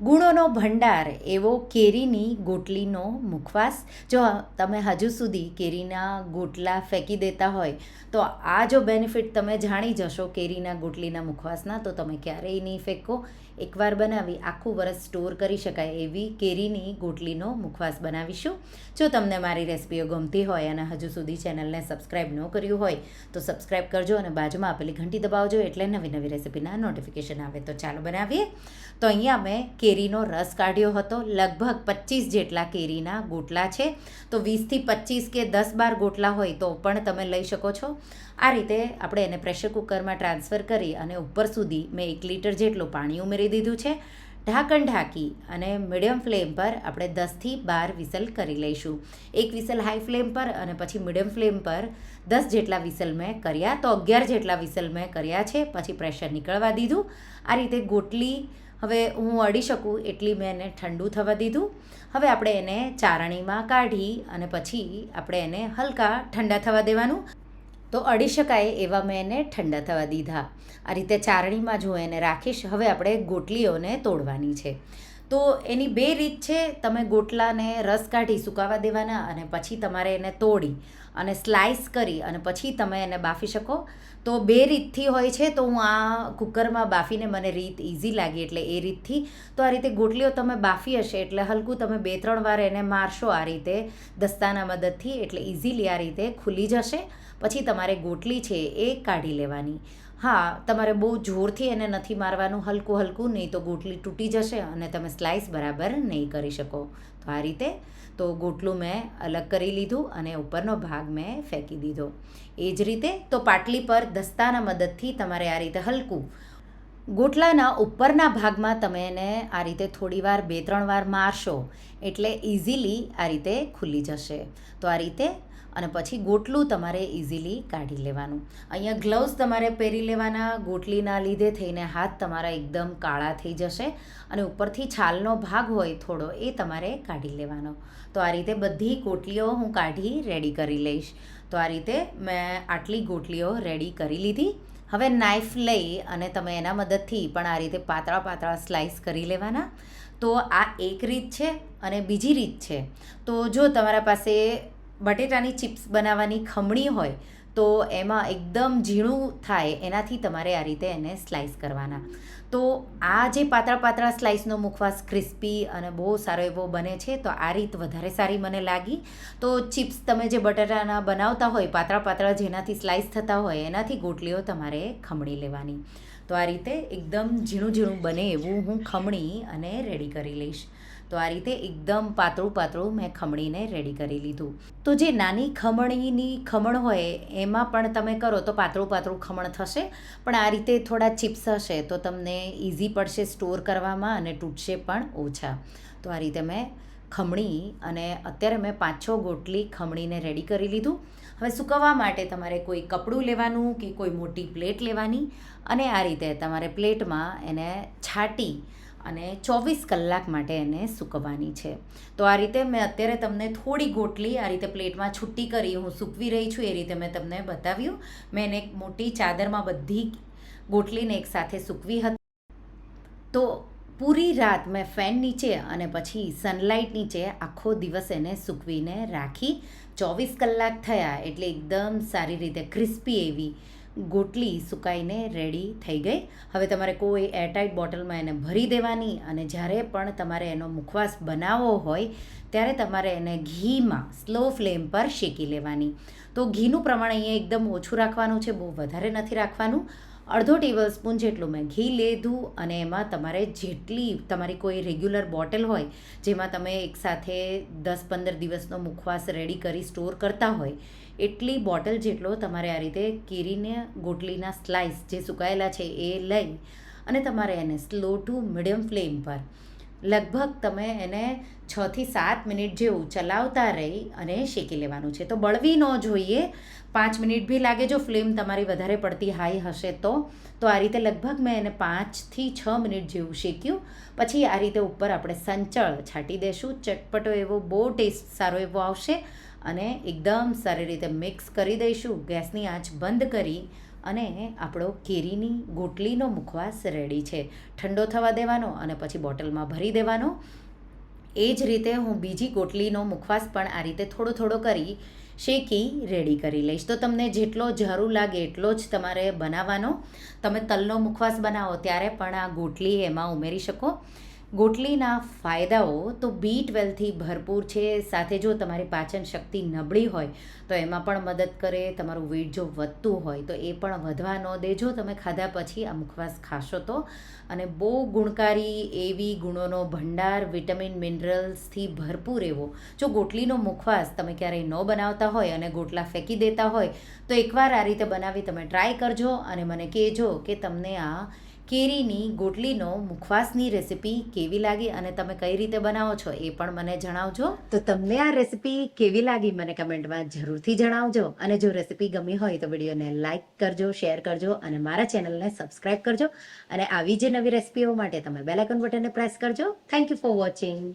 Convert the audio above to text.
ગુણોનો ભંડાર એવો કેરીની ગોટલીનો મુખવાસ. જો તમે હજુ સુધી કેરીના ગોટલા ફેંકી દેતા હોય, તો આ જો બેનિફિટ તમે જાણી જશો કેરીના ગોટલીના મુખવાસના, તો તમે ક્યારેય નહીં ફેંકો. એકવાર બનાવી આખું વરસ સ્ટોર કરી શકાય એવી કેરીની ગોટલીનો મુખવાસ બનાવીશું. જો તમને મારી રેસિપીઓ ગમતી હોય અને હજુ સુધી ચેનલને સબસ્ક્રાઈબ ન કર્યું હોય, તો સબસ્ક્રાઈબ કરજો અને બાજુમાં આપેલી ઘંટી દબાવજો એટલે નવી નવી રેસિપીના નોટિફિકેશન આવે. તો ચાલો બનાવીએ. તો અહીંયા મેં કેરીનો રસ કાઢ્યો હતો. લગભગ પચીસ જેટલા કેરીના ગોટલા છે. તો વીસથી પચીસ કે દસ બાર ગોટલા હોય તો પણ તમે લઈ શકો છો. આ રીતે આપણે એને પ્રેશર કુકરમાં ટ્રાન્સફર કરી અને ઉપર સુધી મેં એક લીટર જેટલું પાણી ઉમેરી દીધું છે. ઢાંકણ ઢાંકી અને મીડિયમ ફ્લેમ પર આપણે દસથી બાર વિસલ કરી લઈશું. એક વિસલ હાઈ ફ્લેમ પર અને પછી મીડિયમ ફ્લેમ પર દસ જેટલા વિસલ મેં કર્યા તો અગિયાર જેટલા વિસલ મેં કર્યા છે. પછી પ્રેશર નીકળવા દીધું. આ રીતે ગોટલી હવે હું અડી શકું એટલી મેં એને ઠંડુ થવા દીધું. હવે આપણે એને ચારણીમાં કાઢી અને પછી આપણે એને હલકા ઠંડા થવા દેવાનું. તો અડી શકાય એવા મેં એને ઠંડા થવા દીધા. આ રીતે ચારણીમાં જો એને રાખીશ, હવે આપણે ગોટલીઓને તોડવાની છે. તો એની બે રીત છે, તમે ગોટલાને રસ કાઢી સુકાવા દેવાના અને પછી તમારે એને તોડી અને સ્લાઇસ કરી અને પછી તમે એને બાફી શકો. તો બે રીતથી હોય છે, તો હું આ કુકરમાં બાફીને મને રીત ઇઝી લાગી એટલે એ રીતથી. તો આ રીતે ગોટલીઓ તમે બાફી હશે એટલે હલકું તમે બે ત્રણ વાર એને મારશો આ રીતે દસ્તાના મદદથી એટલે ઇઝીલી આ રીતે ખુલી જશે. પછી તમારે ગોટલી છે એ કાઢી લેવાની. હા, તમારે બહુ જોરથી એને નથી મારવાનું હલકું હલકું, નહીં તો ગોટલી તૂટી જશે અને તમે સ્લાઇસ બરાબર નહીં કરી શકો. તો આ રીતે તો ગોટલું મેં અલગ કરી લીધું અને ઉપરનો ભાગ મેં ફેંકી દીધો. એ જ રીતે તો પાટલી પર દસ્તાના મદદથી તમારે આ રીતે હલકું. ગોટલાના ઉપરના ભાગમાં તમે એને આ રીતે થોડીવાર બે, ત્રણ વાર મારશો એટલે ઇઝીલી આ રીતે ખુલી જશે. તો આ રીતે અને પછી ગોટલું તમારે ઇઝીલી કાઢી લેવાનું. અહીંયા ગ્લવ્સ તમારે પહેરી લેવાના, ગોટલીના લીધે થઈને હાથ તમારા એકદમ કાળા થઈ જશે અને ઉપરથી છાલનો ભાગ હોય થોડો એ તમારે કાઢી લેવાનો. તો આ રીતે બધી ગોટલીઓ હું કાઢી રેડી કરી લઈશ. તો આ રીતે મેં આટલી ગોટલીઓ રેડી કરી લીધી. હવે નાઇફ લઈ અને તમે એના મદદથી પણ આ રીતે પાતળા પાતળા સ્લાઇસ કરી લેવાના. તો આ એક રીત છે અને બીજી રીત છે. તો જો તમારા પાસે બટેટાની ચિપ્સ બનાવવાની ખમણી હોય, તો એમાં એકદમ ઝીણું થાય, એનાથી તમારે આ રીતે એને સ્લાઇસ કરવાના. તો આ જે પાતળા પાતળા સ્લાઇસનો મુખવાસ ક્રિસ્પી અને બહુ સારો એવો બને છે, તો આ રીત વધારે સારી મને લાગી. તો ચિપ્સ તમે જે બટાટાના બનાવતા હોય પાતળા પાતળા જેનાથી સ્લાઇસ થતા હોય, એનાથી ગોટલીઓ તમારે ખમણી લેવાની. તો આ રીતે એકદમ ઝીણું ઝીણું બને એવું હું ખમણી અને રેડી કરી લઈશ. તો આ રીતે એકદમ પાતળું પાતળું મેં ખમણીને રેડી કરી લીધું. તો જે નાની ખમણીની ખમણ હોય, એમાં પણ તમે કરો તો પાતળું પાતળું ખમણ થશે. પણ આ રીતે થોડા ચિપ્સ હશે તો તમને ઇઝી પડશે સ્ટોર કરવામાં અને તૂટશે પણ ઓછા. તો આ રીતે મેં ખમણી અને અત્યારે મેં પાંચ છ ગોટલી ખમણીને રેડી કરી લીધું. હવે સૂકવવા માટે તમારે કોઈ કપડું લેવાનું કે કોઈ મોટી પ્લેટ લેવાની અને આ રીતે તમારે પ્લેટમાં એને છાંટી અને ચોવીસ કલાક માટે એને સૂકવવાની છે. તો આ રીતે મેં અત્યારે તમને થોડી ગોટલી આ રીતે પ્લેટમાં છૂટી કરી હું સૂકવી રહી છું એ રીતે મેં તમને બતાવ્યું. મેં એને એક મોટી ચાદરમાં બધી ગોટલીને એક સાથે સૂકવી હતી. તો પૂરી રાત મેં ફેન નીચે અને પછી સનલાઇટ નીચે આખો દિવસ એને સૂકવીને રાખી. ચોવીસ કલાક થયા એટલે એકદમ સારી રીતે ક્રિસ્પી એવી ગોટલી સુકાઈને રેડી થઈ ગઈ. હવે તમારે કોઈ એરટાઇટ બોટલમાં એને ભરી દેવાની અને જ્યારે પણ તમારે એનો મુખવાસ બનાવવો હોય, ત્યારે તમારે એને ઘીમાં સ્લો ફ્લેમ પર શેકી લેવાની. તો ઘીનું પ્રમાણ અહીંયા એકદમ ઓછું રાખવાનું છે, બહુ વધારે નથી રાખવાનું. અડધો ટેબલ સ્પૂન જેટલું મેં ઘી લીધું અને એમાં તમારે જેટલી તમારી કોઈ રેગ્યુલર બોટલ હોય, જેમાં તમે એકસાથે દસ પંદર દિવસનો મુખવાસ રેડી કરી સ્ટોર કરતા હોય, એટલી બોટલ જેટલો તમારે આ રીતે કેરીને ગોટલીના સ્લાઇસ જે સુકાયેલા છે એ લઈ અને તમારે એને સ્લો ટુ મીડિયમ ફ્લેમ પર લગભગ તમે એને છથી સાત મિનિટ જેવું ચલાવતા રહી અને શેકી લેવાનું છે. તો બળવી ન જોઈએ. પાંચ મિનિટ બી લાગે જો ફ્લેમ તમારી વધારે પડતી હાઈ હશે તો. તો આ રીતે લગભગ મેં એને પાંચથી છ મિનિટ જેવું શેક્યું. પછી આ રીતે ઉપર આપણે સંચળ છાંટી દેશું. ચટપટો એવો બહુ ટેસ્ટ સારો એવો આવશે અને એકદમ સારી રીતે મિક્સ કરી દઈશું. ગેસની આંચ બંધ કરી અને આપણો કેરીની ગોટલીનો મુખવાસ રેડી છે. ઠંડો થવા દેવાનો અને પછી બોટલમાં ભરી દેવાનો. એ જ રીતે હું બીજી ગોટલીનો મુખવાસ પણ આ રીતે થોડો થોડો કરી શેકી રેડી કરી લઈશ. તો તમને જેટલો જરૂર લાગે એટલો જ તમારે બનાવવાનો. તમે તલનો મુખવાસ બનાવો ત્યારે પણ આ ગોટલી એમાં ઉમેરી શકો. ગોટલીના ફાયદાઓ તો બી ટ્વેલ્વથી ભરપૂર છે. સાથે જો તમારી પાચન શક્તિ નબળી હોય, તો એમાં પણ મદદ કરે, તમારું વેટ જો વધતું હોય, તો એ પણ વધવા ન દેજો તમે ખાધા પછી આ મુખવાસ ખાશો તો. અને બહુ ગુણકારી એવી ગુણોનો ભંડાર, વિટામિન, મિનરલ્સથી ભરપૂર એવો. જો ગોટલીનો મુખવાસ તમે ક્યારેય ન બનાવતા હોય અને ગોટલા ફેંકી દેતા હોય, તો એકવાર આ રીતે બનાવી તમે ટ્રાય કરજો અને મને કહેજો કે તમને આ કેરીની ગોટલીનો મુખવાસની રેસિપી કેવી લાગી અને તમે કઈ રીતે બનાવો છો એ પણ મને જણાવજો. તો તમને આ રેસીપી કેવી લાગી મને કમેન્ટમાં જરૂરથી જણાવજો. અને જો રેસીપી ગમી હોય તો વિડીયોને લાઇક કરજો, શેર કરજો અને મારા ચેનલને સબસ્ક્રાઇબ કરજો. અને આવી જે નવી રેસિપીઓ માટે તમે બેલાઇકન બટનને પ્રેસ કરજો. Thank you for watching.